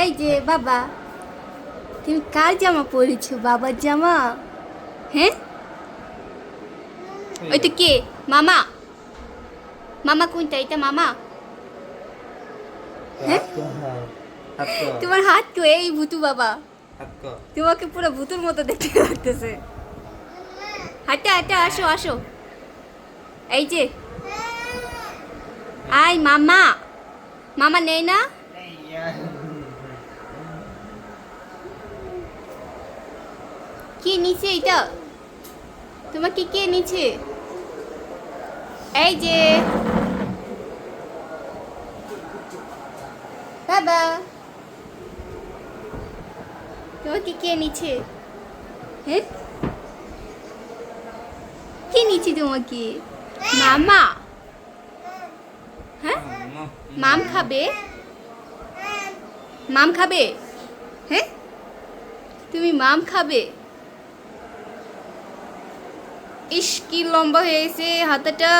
এই যে বাবা তুমি কার জামা পরেছো বাবার জামা? হ্যাঁ? ওইটা কে? মামা? মামা কোনটা? এটা মামা? হ্যাঁ? তোমার হাত কো এই ভুতু বাবা। তোমাকে পুরো ভুতুর মতো দেখতে লাগতেছে। হাঁটা হাঁটা আসো আসো। এই যে। আই মামা। মামা নেই না? কি নিচে এটা? তোমাকে কে নিচে? এই যে। বাবা। তোমাকে কে নিচে? হ্যাঁ? কে নিচে তোমাকে? মামা। হ্যাঁ? মাম খাবে? মাম খাবে? হ্যাঁ? তুমি মাম খাবে? ইস কি লম্বা হয়েছে গেছে